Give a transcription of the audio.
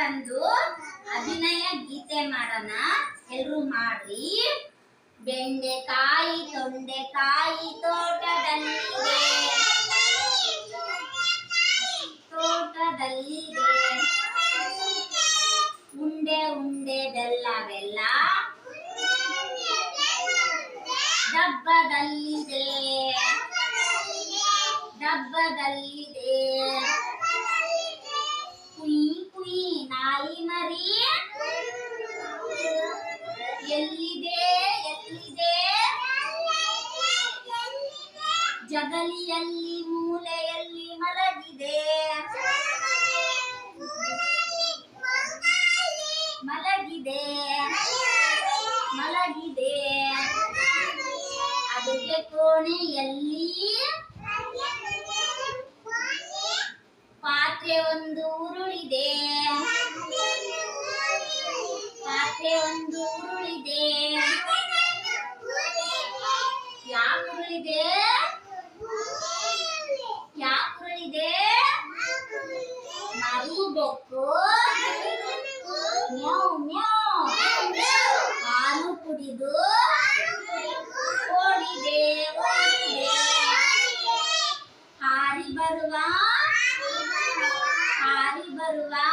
ಬಂದು ಅಭಿನಯ ಗೀತೆ ಮಾಡೋಣ. ಎಲ್ರು ಮಾಡಿ ಬೆಂಡೆಕಾಯಿ ತೊಂಡೆಕಾಯಿ ತೋಟದಲ್ಲಿದೆ. ತೋಟದಲ್ಲಿದೆ. ಉಂಡೆ ಉಂಡೆ, ಬೆಲ್ಲ ಬೆಲ್ಲ. ಡಬ್ಬದಲ್ಲಿದೆ ಡಬ್ಬದಲ್ಲಿದೆ ಜಗಲಿಯಲ್ಲಿ, ಮೂಲೆಯಲ್ಲಿ ಮಲಗಿದೆ. ಮಲಗಿದೆ. ಮಲಗಿದೆ. ಅದಕ್ಕೆ ಕೋಣೆಯಲ್ಲಿ ಪಾತ್ರೆ ಒಂದು ಉರುಳಿದೆ. ಪಾತ್ರೆ ಒಂದು ಉರುಳಿದೆ. ಯಾಕೆ ಉರುಳಿದೆ? Baru bokor. Meow meow. Anu pudidu. Odide odide. Hari baruva. Hari baruva.